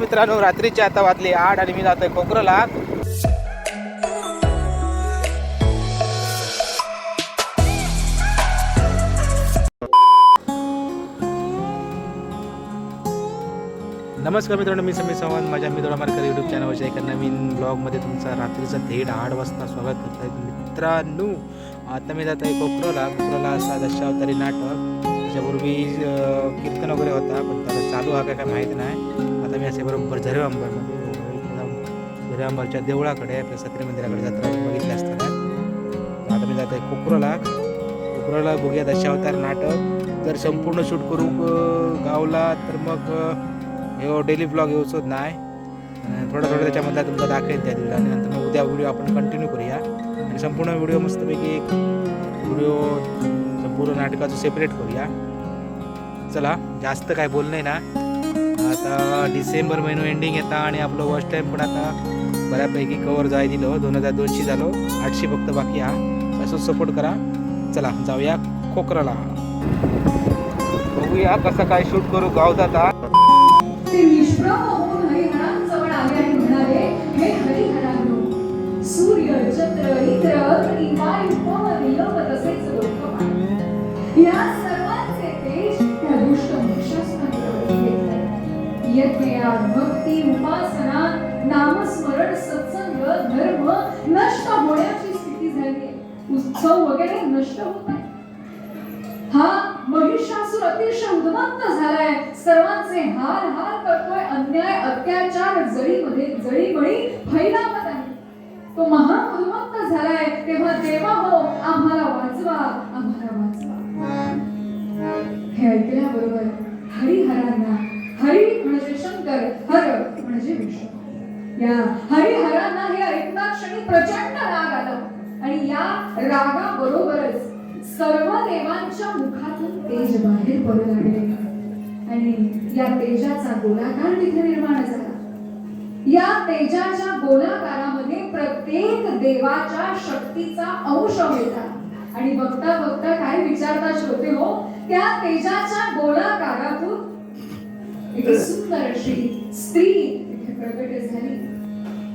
मित्रांनो रात्रीची आता वाजली आठ आणि मी जातोय कोकरला नमस्कार मित्रांनो मी समीर सावंत माझ्या मित्र मार्कर युट्यूब चॅनलवरच्या एका नवीन ब्लॉगमध्ये तुमचा रात्रीचं थेट आठ वाजता स्वागत करत आहे मित्रांनो आता मी जात आहे कोकरोला कोकरोला असा दशावतारी नाटक. त्याच्यापूर्वी कीर्तन वगैरे होता पण त्याला चालू हा काय काय माहीत नाही. आता मी असे बरोबर झरे अंबरमध्ये झरे अंबरच्या देवळाकडे आपल्या सत्री मंदिराकडे जत्रा बघितली असताना आता मी जात आहे कोकराला. कोकराला बघूया दशावतार नाटक. जर संपूर्ण शूट करू गावला तर मग हे डेली ब्लॉग येऊच नाही थोडा थोडा त्याच्यामधला तुमचा दाखवेल त्या दिवशी. आणि नंतर मग उद्या व्हिडिओ आपण कंटिन्यू करूया. आणि संपूर्ण व्हिडिओ मस्तपैकी एक व्हिडिओ संपूर्ण नाटकाचं सेपरेट करूया. चला जास्त काय बोलणं आहे ना. आता डिसेंबर महिनो एंडिंग येता आणि आपलं वॉच टाईम पण आता बऱ्यापैकी कवर जाय दिलं. दोन हजार दोनशे झालो. आठशे फक्त बाकी हा असं सपोर्ट करा. चला जाऊया खोकराला. बघूया कसं काय शूट करू गाव आता सूर्य चंद्र इंद्र असे हार हार करतोय अन्याय अत्याचार जळीमध्ये जळीबळी फैलावत आहे. तो महान उद्मत्त झालाय. तेव्हा देवा हो आम्हाला वाचवा आम्हाला वाचवा. हे ऐकल्याबरोबर हरिहरांना हरी म्हणजे शंकर हर म्हणजे विष्णू. या हरिहरांना हे ऐकता क्षणी प्रचंड राग आला. आणि या रागाबरोबरच सर्व देवांच्या मुखातून तेज बाहेर पडू लागले. आणि या तेजाचा गोलाकार तिथे निर्माण झाला. या तेजाच्या गोलाकारामध्ये प्रत्येक देवाच्या शक्तीचा अंश होता. आणि बघता बघता काय विचारता श्रोते हो त्या तेजाच्या गोलाकारातून एक सुंदर अशी स्त्री तिथे प्रगट झाली.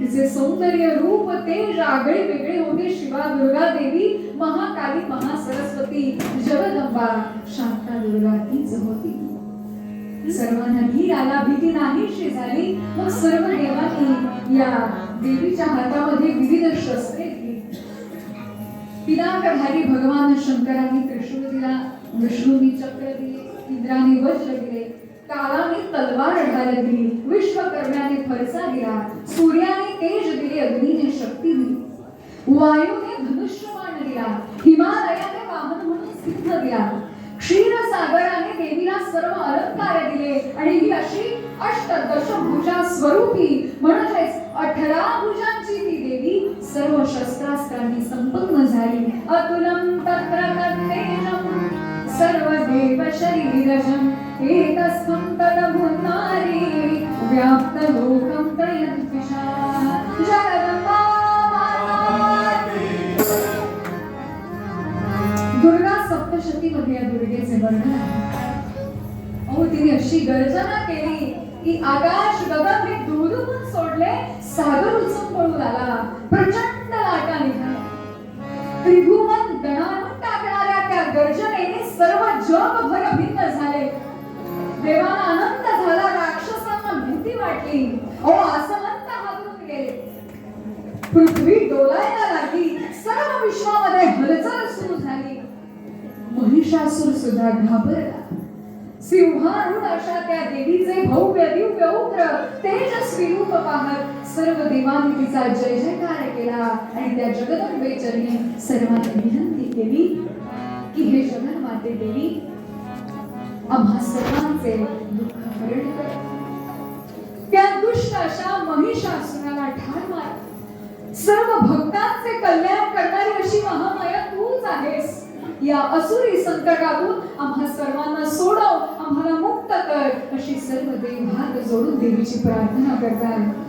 तिचे सौंदर्य रूप तेज आगळे वेगळे होते. शिवा दुर्गा देवी महाकाली महासरस्वती जगदंबा शांता दुर्गा तीच होती. सर्वांना धीर आला भीती नाहीशी झाली मग सर्व देवांनी या देवीच्या हातामध्ये विविध शस्त्रे घेतली पिनाकधारी भगवान शंकरांनी त्रिशूळ दिला विष्णूंनी चक्र दिले इंद्राने वज्र दिले कालाने तलवार ढाल दिली विश्वकर्म्याने फरसा दिला सूर्याने तेज दिले अग्नीने शक्ती दिली. वायूने धनुष्यबाण दिला हिमालयाने वाहन म्हणून सिद्ध दिला क्षीरसागराने देवीला सर्व अलंकार दिले. आणि ही अशी अष्टदश भुजा स्वरूपी म्हणजेच अठरा भुजांची ती देवी सर्व शस्त्रास्त्रांनी संपन्न झाली. अतुलम तत्र तत्तेजम सर्व देव शरीरजम एकस्थं तदभुनारी व्याप्त गर्जना केली की आकाश गगन हे दुरून सोडले सागर उचून पळून आला. प्रचंड लाटा निघाल्या. त्रिभुवन दणाणून टाकणाऱ्या त्या गर्जनेने सर्व जग भयभिन्न झाले. देवाला आनंद झाला राक्षसांना भीती वाटली. अहो आसमंत हादरून गेले. पृथ्वी डोलायला लागली. सर्व विश्वामध्ये हलचल सुरू झाली. महिषासूर सुद्धा घाबरला. सिंहारूढ अशा त्या देवीचे भव्य दिव्य उग्र तेजस्वी रूप पाहत सर्व देवांनी तिचा जय जयकार केला. आणि त्या जगदंबेचरणी सर्वांनी विनंती केली की हे जगन्माते देवी आम्हा सर्वांचे दुःख हरण कर. त्या दुष्ट अशा महिषासुराला ठार मार. सर्व भक्तांचे कल्याण करणारी अशी महामाया तूच आहेस. या असुरी संकटातून आम्हा सर्वांना सोडव आम्हाला मुक्त कर अशी सर्व देव हात जोडून देवीची प्रार्थना करतात.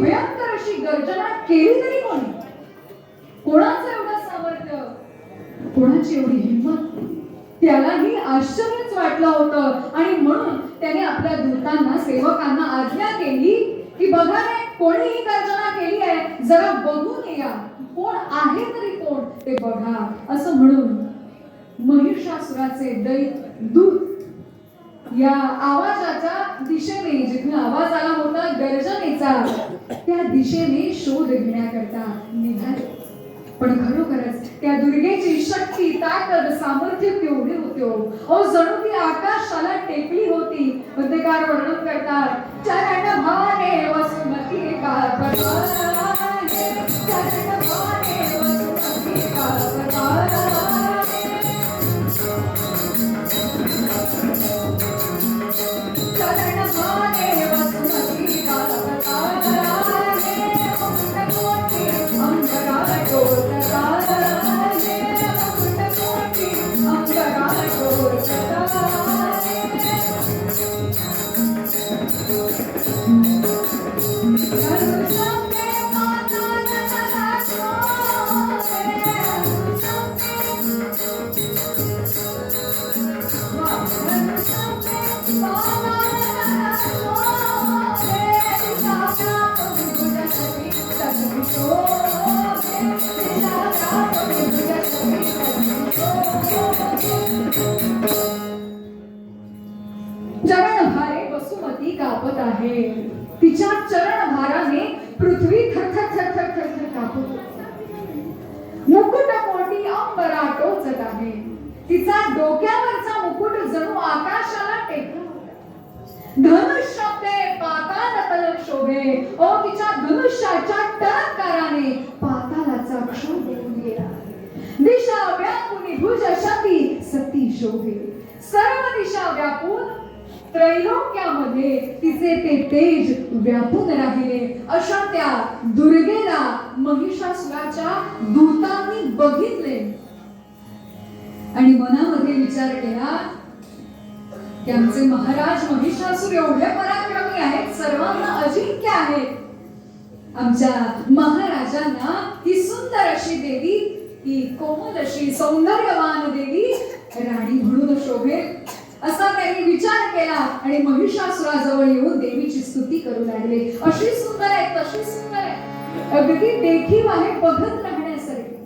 भयंकर अशी गर्जना केली तरी कोणी? कोणाचं एवढं सामर्थ्य? कोणाची एवढी हिंमत? त्यालाही आश्चर्यच वाटलं होतं. आणि म्हणून त्याने आपल्या दूतांना सेवकांना आज्ञा केली की बघा रे कोणी ही गर्जना केली आहे? जरा बघून या. कोण आहे तरी कोण ते बघा. असं म्हणून महिषासुराचे दैत दूत या आवाजाच्या दिशेने जिथून आवाज आला होता गर्जनेचा त्या दिशेने शोध घेण्याकरता निघाले. पण खरोखरच त्या दुर्गेची शक्ती ताकद सामर्थ्य केवढे होते हो? जणू ती आकाशाला टेकली होती. पत्रकार वर्णन करतात चरण भाने वसुमती का? पृथ्वी थरथर थरथर थरथर कापत मुकुट कोटी अंबरा टोचत आहे तिचा डोक्यावरचा मुकुट जणू आकाशाला टेकला होता. धनुष्य पाताल तल शोभे. ओ तिच्या धनुष्याच्या टळकाराने पातालाचा क्षोभ होऊन गेला. दिशा व्यापून भुज शती सती शोभे. सर्व दिशा व्यापून त्रैलोक्यामध्ये तिचे ते तेज व्यापून राहिले. अशा त्या दुर्गेला महिषासुराच्या दूतांनी बघितले. आणि मनामध्ये विचार केला की आमचे महाराज महिषासूर एवढे पराक्रमी आहेत सर्वांना अजिंक्य आहेत आमच्या महाराजांना ही सुंदर अशी देवी ही कोमल अशी सौंदर्यवान देवी राणी म्हणून शोभेल. त्यांनी विचार केला आणि महिषासुराजवळ येऊन देवीची स्तुती करू लागले. अशी सुंदर आहे तशी सुंदर आहे. अगदी देखील आहे बघत राहण्यासारखी.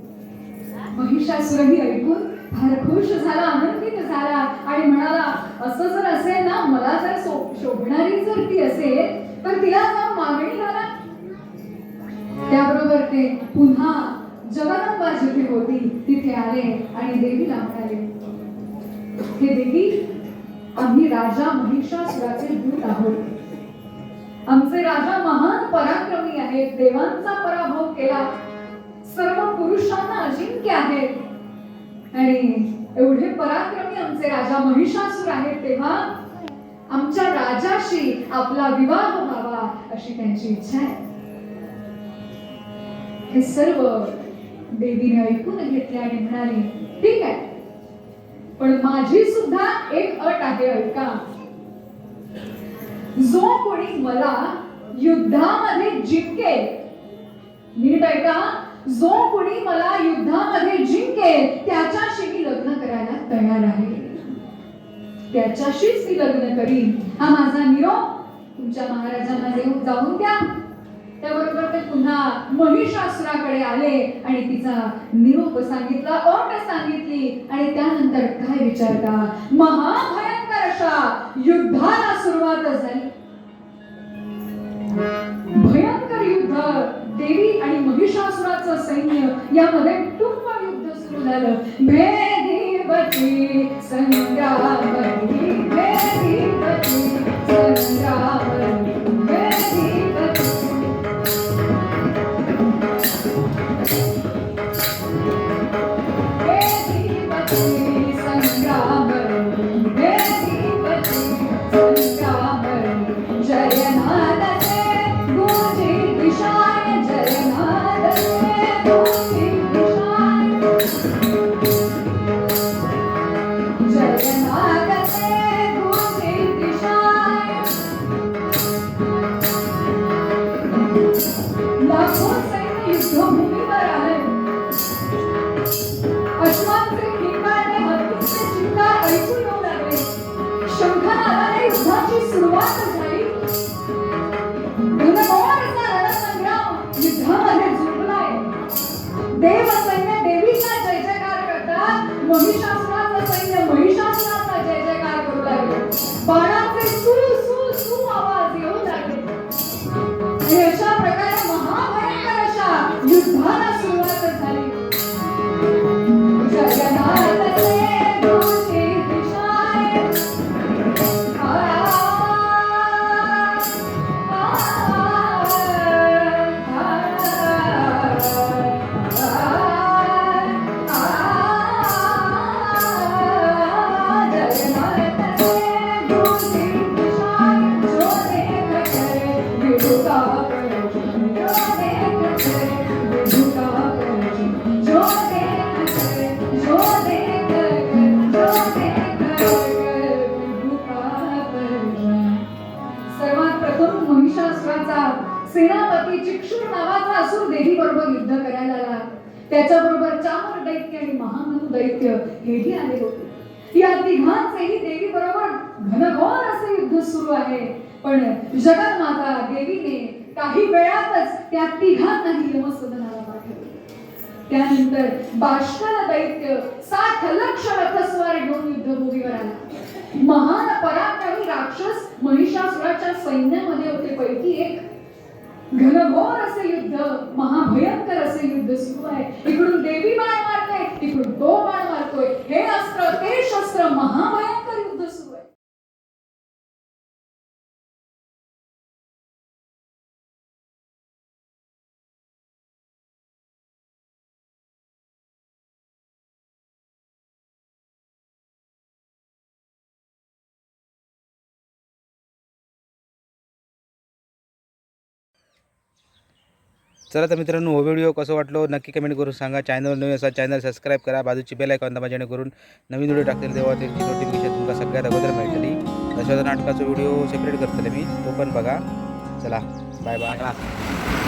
महिषासुरही ऐकून फार खुश झाला आनंदित झाला आणि म्हणाला असं जर असेल ना मला जर शोभणारी जर ती असेल तर तिला जाऊन मागणी घाला त्याबरोबर ते पुन्हा जगदंबा जिथे होती तिथे आले आणि देवीला म्हणाले हे देवी आम्ही राजा महिषासुराचे दूत आहोत. आमचे राजा महान पराक्रमी आहेत. देवांचा पराभव केला. सर्व पुरुषांना अजिंक्य आहेत. आणि एवढे पराक्रमी आमचे राजा महिषासूर आहेत तेव्हा आमच्या राजाशी आपला विवाह व्हावा अशी त्यांची इच्छा आहे. हे सर्व देवीने ऐकून घेतले आणि म्हणाली ठीक आहे. पण माझी सुद्धा एक अट आहे ऐका. जो कोणी मला युद्धामध्ये जिंकेल नीट ऐका. जो कोणी मला युद्धामध्ये जिंकेल त्याच्याशी मी लग्न करायला तयार आहे. त्याच्याशीच मी लग्न करीन. हा माझा निरोप. तुमच्या महाराजांना देऊन जाऊन द्या. त्याबरोबर पुन्हा महिषासुराकडे आले आणि तिचा निरोप सांगितला अट सांगितली आणि त्यानंतर काय विचारता? महाभयंकर अशा युद्धाला सुरुवात झाली. भयंकर युद्ध देवी आणि महिषासुराचं सैन्य यामध्ये टुंब युद्ध सुरू झालं. भेदीवती संग्रामती भेदीवती संग्रामती सेनापती चिक्षुर नावाचा असून देवी बरोबर युद्ध करायला आला. त्याच्याबरोबर चामर दैत्य आणि महामनु दैत्य हेही आले होते. या तिघांचेही देवी बरोबर घनघोर असे युद्ध सुरू आहे. पण जगन्माता देवीने काही वेळातच त्या तिघांनाही यमसदनाला पाठवले. त्यानंतर बाष्कल दैत्य साठ लक्ष रथस्वार घेऊन युद्धभूमीवर आला. महान पराक्रमी राक्षस महिषासुराच्या सैन्यामध्ये होते. पैकी एक घनघोर असे युद्ध महाभयंकर असे युद्ध सुरू आहे. इकडून देवी बाण मारते इकडून तो बाण मारतोय. हे अस्त्र ते शस्त्र महाभयंकर चला तर मित्रांनो हो व्हिडिओ कसं वाटलो नक्की कमेंट करून सांगा. चॅनल नवीन असा चॅनल सबस्क्राईब करा. बाजूची बेल आयकॉन दाबा जेणेकरून नवीन व्हिडिओ टाकतील तेव्हा त्याची नोटिफिकेशन तुमका सगळ्यात अगोदर मिळतली दशरथ नाटकाचा व्हिडिओ सेपरेट करतले मी तो पण बघा. चला बाय बाय